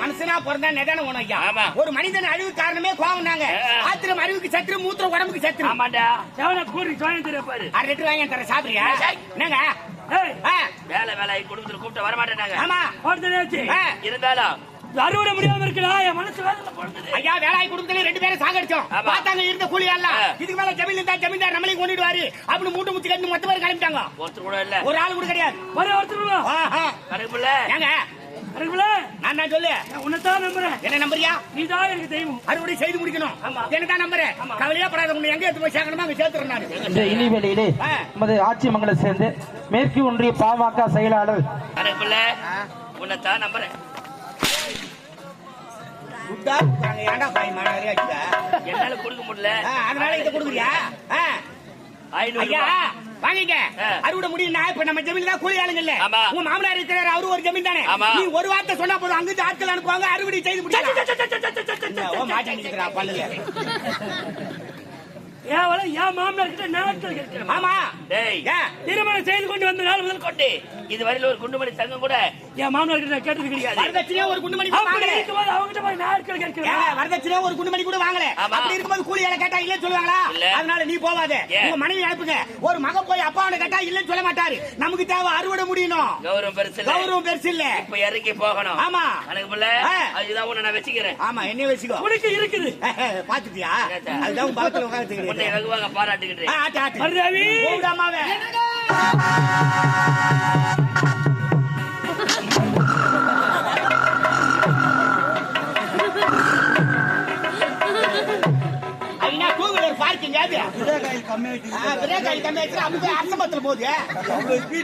மனுஷனா பிறந்தா நிதானம் வேணும் ஐயா. ஆமா. ஒரு மனிதன் அழிவு காரணமே கோவம். ஆத்திரம் அறிவுக்கு சத்துரு மூத்திரம் உடம்புக்கு சத்துரு. ஆமாண்டா. செவன கூறி சோழன் தெரியாரு அரை லிட்டர் வாங்கி தர சாப்பிடுறியா. என்னங்க? வேலை வேலை. குடும்பத்துல கூப்பிட்டு வர மாட்டேனாங்க ஆமா. இருந்தாலும் அறுவடை முடியாம இருக்குடா என் மனசு வேதனை போடுது ஐயா வேலாய் குடும்பத்துல ரெண்டு பேரும் சாகடிச்சோம். பார்த்தாங்க இருந்த கூலி எல்லாம். இதுக்கு மேல ஜமீன் இருந்தா ஜமீன்தார் நம்மளையும் கொண்டுடுவாரு. அப்படின்னு மூட்டை முத்தி கட்டி மொத்த பேர் கிளம்பிட்டாங்க. ஒருத்தர் கூட இல்ல. ஒரு ஆள் கூட கிடையாது. ஒரே ஒருத்தர் ஆஹா. கணக்குல ஏங்க? கணக்குல நான் சொல்லு. உன்னைத்தான் நம்புறேன். என்ன நம்புறியா? நீதான் எனக்கு தெய்வம். அறுவடை செய்து முடிக்கணும். என்ன தான் நம்புறேன். கவலையா படாத உன்னை எங்க எடுத்து போய் சேர்க்கணுமோ அங்க சேர்த்துறேன் நானு. இந்த இனிவெளியிலே. நமது ஆட்சி மங்கலை சேர்ந்து மேற்கு ஒன்றிய பாமக செயலாளர் கணக்குல உன்னைத்தான் நம்புறேன். குட்டா நாங்க ஏன்டா பாய் மாநகரே ஆச்சுடா என்னால கொடுக்க முடியல அதனால இதை கொடுக்குறியா ஆ. ஐநூறு ஐயா ரூபாய். வாங்கிக்க. அறுவடை முடியும்னா இப்ப நம்ம ஜமீன் தான் கூலி ஆளுங்க இல்ல ஆமா. உங்க மாமனார் இருக்கிறாரு அவரு ஒரு ஜமீன் தானே. நீ ஒரு வார்த்தை சொன்னா போதும் அங்கிருந்து ஆட்கள் அனுப்புவாங்க அறுவடை செய்து முடிக்கலாம் என் மாமனார் கிட்ட நாட்கள் கேட்கிறேன் ஆமா. டேய். ஏன்? திருமணம் செய்து கொண்டு வந்த நாள் முதல் கொண்டு. இது வரையில ஒரு குண்டுமணி தங்கம் கூட என் மாமனார் கிட்ட நான் கேட்டது கிடையாது. வரதட்சணையா ஒரு குண்டுமணி கூட அப்படி இருக்கும்போது அவங்ககிட்ட போய் ஏங்க, கேட்கிறேன் வரதட்சணையா ஒரு குண்டுமணி கூட வாங்கல. அப்படி இருக்கும்போது கூலி வேலை கேட்டா இல்லன்னு சொல்லுவாங்களா. அதனால நீ போவாத? உங்க மனைவி அனுப்புங்க. ஒரு மகன் போய் அப்பாவனை கேட்டா இல்லன்னு சொல்ல மாட்டாரு. நமக்கு தேவை அறுவடை முடியணும். கௌரவம் பெருசு இல்ல. கௌரவம் பெருசு இல்ல. இப்ப இறங்கி போகணும். ஆமா. எனக்கு பிள்ளை. அதுதான் உன்னை நான் வச்சுக்கிறேன். ஆமா என்ன வச்சுக்கோ. உனக்கு இருக்குது. பாத்துட்டியா. அதுதான் பக்கத்துல உன்னை உட்காந்து வெகுவாக பாராட்டுகின்றேன்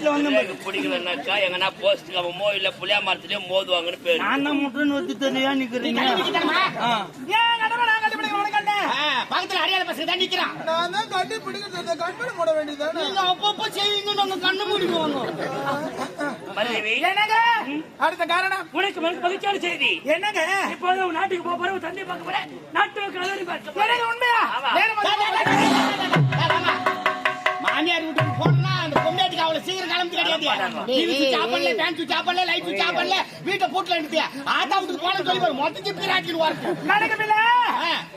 வந்து எனக்கு பிடிக்கலன்னாக்கா எங்கன்னா போஸ்ட் கம்பமோ இல்ல புளியா மரத்துலயோ மோதுவாங்கன்னு பேரு. பக்கத்துல அடையாள பசங்க தான் நிக்கிறான். நான் தான் கட்டி பிடிக்கிறது கண்மணி போட வேண்டியதானே நீங்க அப்பப்போ செய்வீங்க நாங்க கண்ணு மருதேவி அடுத்த காரணம்? உனக்கு மனசு மகிழ்ச்சியான செய்தி. என்னங்க? இப்போது உன் நாட்டுக்கு போக போற தந்தை பார்க்க போற நாட்டு எல்லாரையும் பார்க்க உண்மையா? மாமியார் வீட்டுக்கு போனா பொம்மையாட்டுக்கு அவ்வளவு சீக்கிரம் கிளம்பி கிடையாது டிவி சுவிட்ச் ஆஃப் பண்ணல ஃபேன் சுவிட்ச் ஆஃப் பண்ணல லைட் ஆஃப் பண்ணல வீட்டை போட்டுல எடுத்து வீட்டுக்கு போன சொல்லி பாரு மொத்தத்தை பிராட்டின்னு வார்த்தை நடக்கவில்ல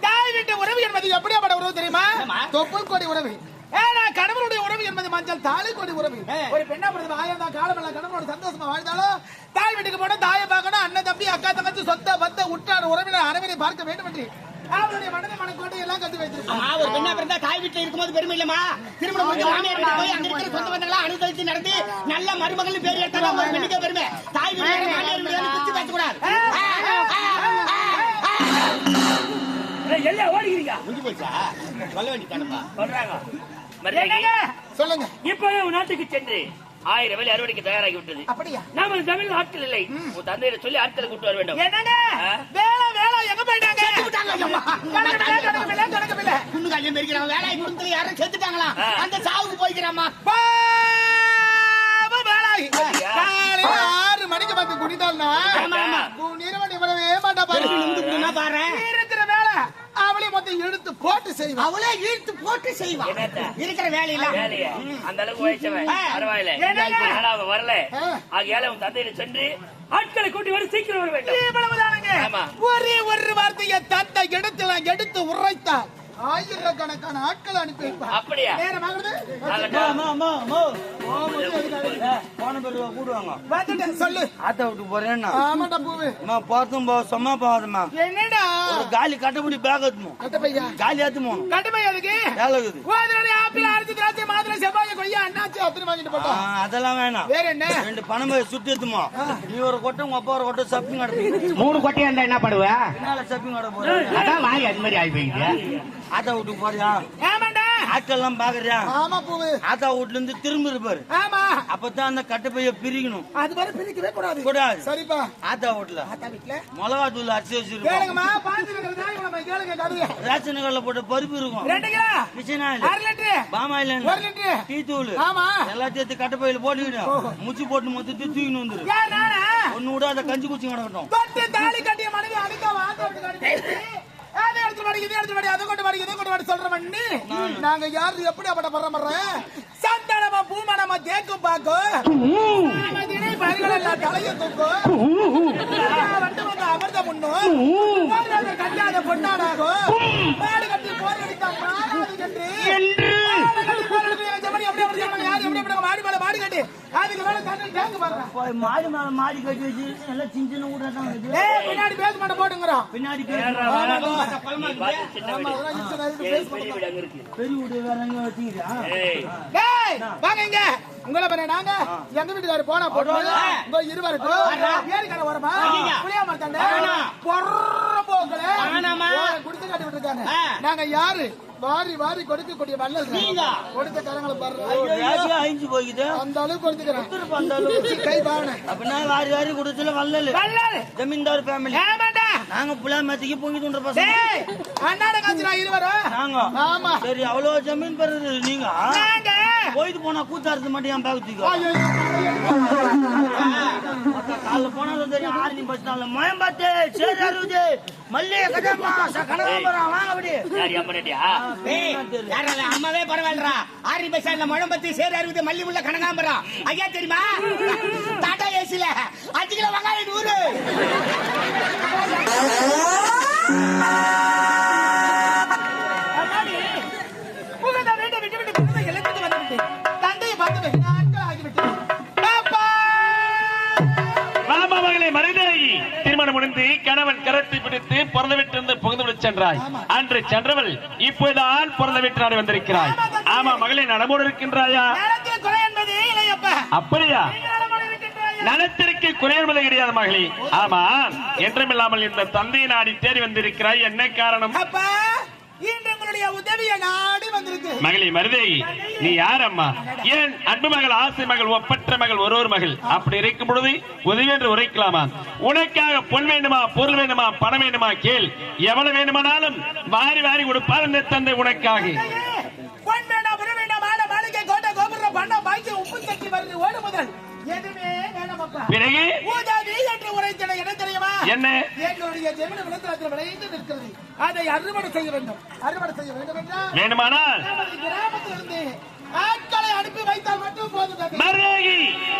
தாய் வீட்டு உறவு என்பது எப்படியாப்பட்ட உறவு தெரியுமா. தொப்புள் கொடி உறவு. ஏன்னா கணவனுடைய உறவு என்பது மஞ்சள் தாலி கொடி உறவு. ஒரு பெண்ணா பிறந்த ஆயிரம் தான் காலமெல்லாம் கணவனோட சந்தோஷமா வாழ்ந்தாலும் தாய் வீட்டுக்கு போனா தாயை பார்க்கணும் அண்ணன் தம்பி அக்கா தங்கச்சி சொத்த பத்த உற்றார் உறவினர் அனைவரை பார்க்க வேண்டும் என்று அவருடைய மனதை மனக்கோட்டை எல்லாம் கத்து வைத்திருப்பான் ஆமா ஒரு பெண்ணா பிறந்தா தாய் வீட்டுல இருக்கும்போது பெருமை இல்லமா திருமணம் முடிஞ்சு மாமியார் வீட்டுக்கு போய் அங்க இருக்கிற சொந்த அனுசரிச்சு நடந்து நல்ல மருமகள் பேர் எடுத்தா பெண்ணுக்கே பெருமை. தாய் பிரிச்சு பேசக்கூடாது. ஏய், எல்லாம் ஓடிக்கிறீங்க? முடிஞ்சு போச்சா? சொல்ல வேண்டியதானப்பா? சொல்றாங்க. மருதேவி சொல்லுங்க. இப்போது உன் நாட்டுக்கு சென்று ஆயிரம் வேலை அறுவடைக்கு தயாராகி விட்டது அப்படியா? நாம தமிழ் ஆட்கள் இல்லை. உன் தந்தையிட சொல்லி ஆட்களை கூட்டு வர வேண்டும்? வேலை வேலை எங்க போயிட்டாங்க. குண்டு இருக்கிறான் வேலை குடும்பத்துல யாரும் செத்துட்டாங்களா. அந்த சாவுக்கு போய்க்கிறாமா? காலையில ஆறு மணிக்கு வந்து குடித்தாள்னா, நிறுவனம் இவ்வளவே மாட்டா பாரு. இருக்கிற வேலை அவளை மொத்தம் எடுத்து போட்டு செய்வான் அவளே இழுத்து போட்டு செய்வா? இருக்கிற வேலையில வேலையா? அந்த அளவுக்கு. பரவாயில்ல. வரல. ஆகையால உன் தந்தையிட சென்று ஆட்களை கூட்டி வர சீக்கிரம் வர வேண்டும். ஒரே ஒரு வார்த்தையை தந்த இடத்துல எடுத்து உரைத்தார் ஆயிரக்கணக்கான ஆட்கள் அனுப்பி வைப்பார். அப்படியா? சொல்லு. ஆத்த விட்டு போறேன்னா. ஆமாண்டா பூவு. நான் பார்த்தோம் போ சும்மா போகாதம்மா என்னடா? ஒரு காலி கட்டப்படி பேக் எடுத்துமோ கட்ட பையா காலி ஏத்துமோ? கட்ட பையா அதுக்கு? வேலை இருக்குது. கோதிரடி ஆப்பிள் அரிசி திராட்சை மாதுளை செவ்வாழை கொய்யா அண்ணாச்சி அத்தனை வாங்கிட்டு ஆ, போட்டோம் அதெல்லாம் வேணாம். வேற என்ன? ரெண்டு பணம் சுத்தி எடுத்துமோ நீ ஒரு கொட்டை உங்க அப்பா ஒரு கொட்டை மூணு கொட்டையா இருந்தா என்ன பண்ணுவ? என்னால சப்பிங் அட போறேன் அதான் வாங்கி அது மாதிரி ஆகி போயிடுது. ஆத்தா வீட்டுக்கு போறியா? ஆமாண்டா. ஆட்கள் எல்லாம் பாக்குறியா? ஆமா பூவு. ஆத்தா வீட்டுல இருந்து திரும்ப இருப்பாரு ஆமா. அப்பதான் அந்த கட்டப்பைய பிரிக்கணும். அது மாதிரி பிரிக்கவே கூடாது. கூடாது. சரிப்பா. ஆத்தா வீட்டுல. தாத்தா வீட்டுல. மிளகா தூள் அரிசி வச்சிருக்கோம். ரேஷன் கடையில போட்ட பருப்பு இருக்கும். ரெண்டு கிலோ. கிச்சனா அரை லிட்டரு. பாமாயில் ஒரு லிட்டரு. டீ தூள். ஆமா. எல்லாத்தையும் எடுத்து கட்டப்பையில போட்டுக்கிட்டு முச்சி போட்டு மொத்தத்தையும் தூக்கின்னு வந்துரு. யார் நானா? ஒண்ணு விட அதை கஞ்சி குச்சி கிடக்கட்டும். தாலி கட்டிய மனைவி அடிக்க வாங்க எடுத்து வாடி இதை எடுத்து வாடி அதை கொண்டு வாடி இதை கொண்டு வாடி சொல்ற பண்ணி நாங்க யாரு எப்படி அப்பட பண்றோம் சந்தனமா பூமணமா தேக்கும் பாக்கும் தலையை தூக்கும் வந்து அமிர்த முன்னும் போராட கண்டாத பொன்னாடாகும் மாடு கட்டி போர் அடித்தா மாறாது கட்டி மாடு கட்டி போர் அடித்தா எப்படி எப்படி எப்படி எப்படி யாரு எப்படி எப்படி மாடி மேல மாடி கட்டி. அதுக்கு மேல தண்ணி டேங்க் பாருங்க. போய் மாடி மேல மாடி கட்டி வச்சு எல்லாம் சின்ன சின்ன ஊடா தான் ஏய் பின்னாடி பேச மாட்ட போட்டுங்கிறோம். பின்னாடி பேச பெரிய வீடு அங்க இருக்கு. பெரிய வீடு வேற எங்க ஏய். டேய் வாங்க இங்க. உங்களை பண்ண நாங்க எங்க வீட்டுக்காரர் போனா போட்டோம் உங்க இருவருக்கும் ஏரி கடை வரமா புளியா மரத்தாண்ட பொற? குடுத்து கட்டி விட்டுருக்காங்க. ஆ. நாங்க யாரு? வாரி வாரி கொடுக்கக்கூடிய வள்ளல் நீங்க. கொடுத்த கரங்களை பாருங்க. அழிஞ்சு போய்க்குது. அந்த அளவுக்கு கொடுத்துக்கிறேன். கை பாவனை அப்படின்னா வாரி வாரி கொடுத்துல வள்ளல். வள்ளல். ஜமீன்தார் ஃபேமிலி ஏமாண்டா நாங்க புலா மேத்திக்கு பொங்கி தூண்டுற பசங்க டேய் அண்ணாட காய்ச்சலா இருவரும். நாங்க. ஆமா. சரி அவ்வளவு ஜமீன் நீங்க. நாங்க போயிட்டு போனா கூத்தாடுறது மட்டும் என் பேகுத்திக்கோ ஐயோ, காலைல போனாலும் தெரியும் ஆரணி பஸ் ஸ்டாண்ட்ல. மயம்பாத்து சேரி அறுபது மல்லிகை கதம்பா கனகாம்பரம் வாங்க அப்படி? அம்மாவே பரவாயில்லடா. ஆரி பைசால முழம்பத்தி சேர் அறுபது மல்லி முள்ள கனகாம்பரம். ஐயா தெரியுமா? டாடா ஏசில. அஞ்சு கிலோ வெங்காயம் நூறு. பிறந்த வீட்டிலிருந்து புகுந்து விட்டு சென்றாய். அன்று சென்றவள் இப்போதுதான் பிறந்த வீட்டு நாடு வந்திருக்கிறாய் ஆமா மகளே நடமோடு இருக்கின்றாயா? குறை என்பது. அப்படியா? நலத்திற்கு குறையன்பது கிடையாது மகளே. ஆமா என்றுமில்லாமல் இந்த தந்தையை நாடி தேடி வந்திருக்கிறாய். என்ன காரணம்? அப்பா, இன்று உங்களுடைய உதவியை நாடி வந்திருக்கு. மகளே மருதேகி நீ யார் அம்மா ஏன் அன்பு மகள் ஆசை மகள் ஒப்பற்ற மகள் ஒரு ஒரு மகள்? அப்படி இருக்கும் பொழுது உதவி என்று உரைக்கலாமா? உனக்காக பொன் வேண்டுமா பொருள் வேண்டுமா பணம் வேண்டுமா கேள். எவ்வளவு வேண்டுமானாலும் வாரி வாரி கொடுப்பார் இந்த தந்தை உனக்காக. பொன் வேண்டாம், பொருள் வேண்டாம், மாட, மாளிகை, கோட்டை, கோபுரம், பணம், பாக்கியம், உப்பு சட்டி வருது, ஓடு முதல். எதுவுமே வேண்டாம் அப்பா. பிறகு உதவி என்று உரைத்தன என்ன தெரியுமா என்ன? எங்களுடைய ஜெமினி விளைச்சலத்தில் விளைந்து நிற்கிறது. அதை அறுவடை செய்ய வேண்டும். அறுவடை செய்ய வேண்டும் என்றால் வேண்டுமானால் நமது கிராமத்திலிருந்து ஆட்களை அனுப்பி வைத்தால் மட்டும் போதும் தம்பி. மருதேகி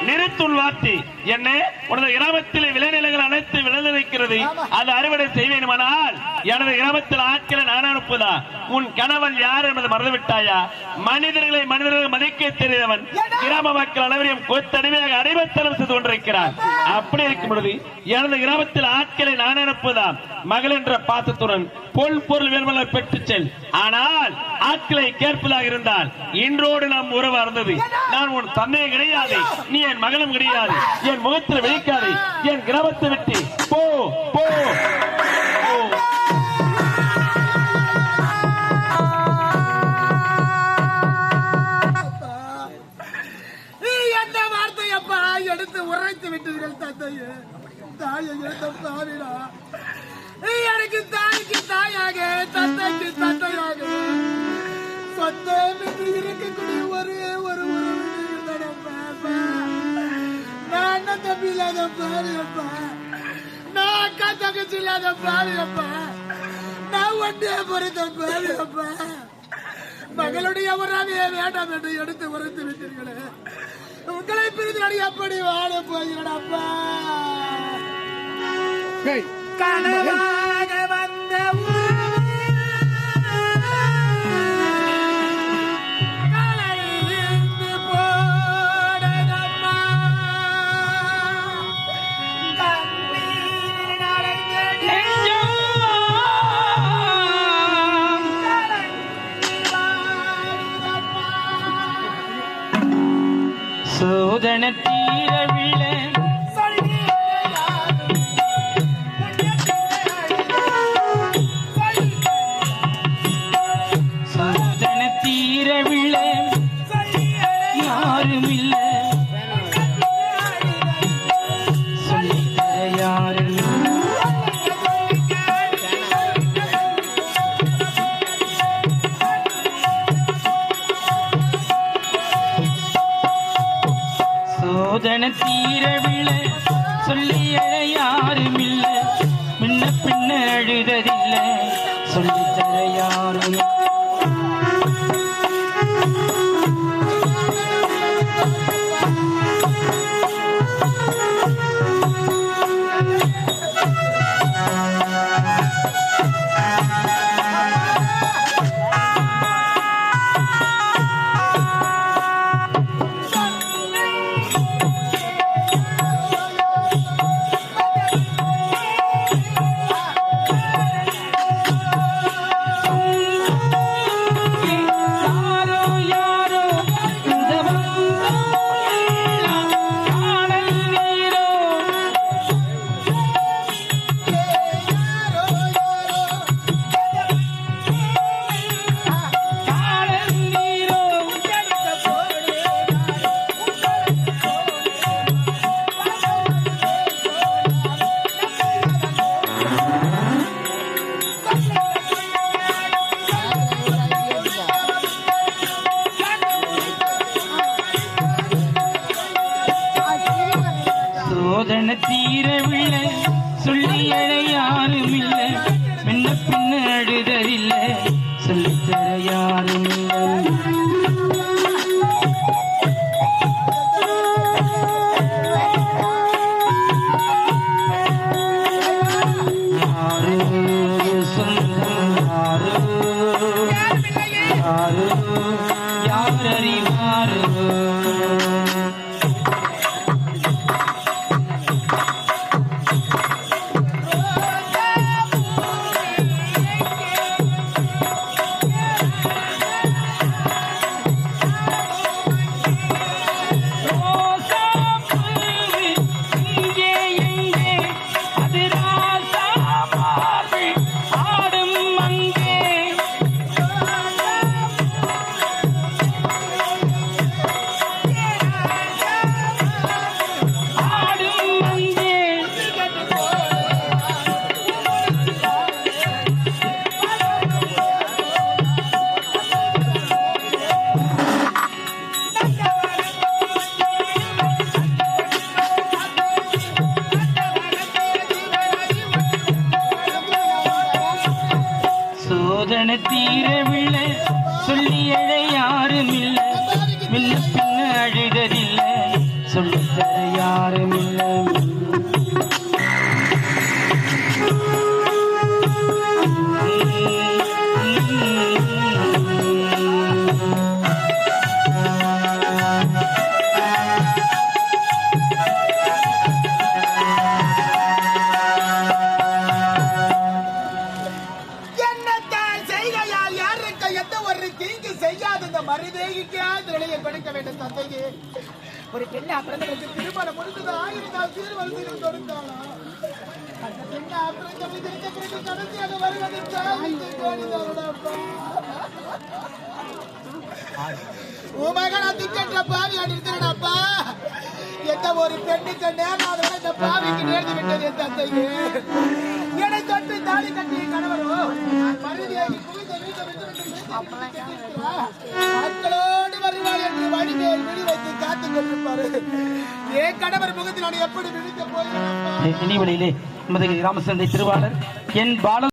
நிறுத்துள் வார்த்தை என்ன? உனது கிராமத்தில் விளைநிலங்கள் அனைத்து விளைந்து நிற்கிறது அது அறுவடை செய்வேனுமானால் எனது கிராமத்தில் ஆட்களை நான் அனுப்புதா? உன் கணவன் யார் என்பதை மறந்துவிட்டாயா? மனிதர்களை மனிதர்கள் மதிக்க தெரிந்தவன். கிராம மக்கள் அனைவரையும் கொத்தடிமையாக அடிமைத்தனம் செய்து கொண்டிருக்கிறார். அப்படி இருக்கும் பொழுது எனது கிராமத்தில் ஆட்களை நான் அனுப்புதாம் மகள் என்ற பாசத்துடன் பொல் பொருள் வேறுமலை பெற்று செல். ஆனால் ஆட்களை கேட்பதாக இருந்தால் இன்றோடு நாம் உறவு அறந்தது. நான் உன் தந்தையை கிடையாது. நீ என் மகனும் கிடையாது. என் முகத்தில் விழிக்காது. என் கிராமத்தை விட்டு போ. தம்பி இல்லாத பாவியப்பா நான் அக்கா தங்கச்சி இல்லாத பாவியப்பா நான் ஒன்றே பொறுத்த பாவியப்பா மகளுடைய உறவையே வேண்டாம் என்று எடுத்து உரைத்து விட்டீர்களே. உங்களை பிரிந்து எப்படி வாழ போகிறடப்பா கனவாக சொல்லி அழ யாரும் இல்ல முன்ன பின்ன அழுததில்லை சொல்லித்தர சொல்லி எழ சோதனை தீரவில்லை. சொல்லி எழ யாரும் இல்லை மின்ன பின்ன அழுதறில்ல சொல்லித்தர யாரும் உமகனா திக்கன்ற பாவி அடிக்கிறனப்பா எந்த ஒரு பெண்ணுக்கு நேராக இந்த பாவிக்கு நேர்ந்து விட்டது என் தந்தையே. என்னை தொட்டு தாலி கட்டிய கணவரோ மருதியாகி குவிந்த வீட்டை விட்டு விட்டு மக்களோடு வருவாள் என்று வடிவேல் விழி வைத்து காத்துக் கொண்டிருப்பாரு. என் கணவர் முகத்தில் நான் எப்படி விழிக்க போகிறேன் நமது ராமசந்தை திருவாளர் என் பால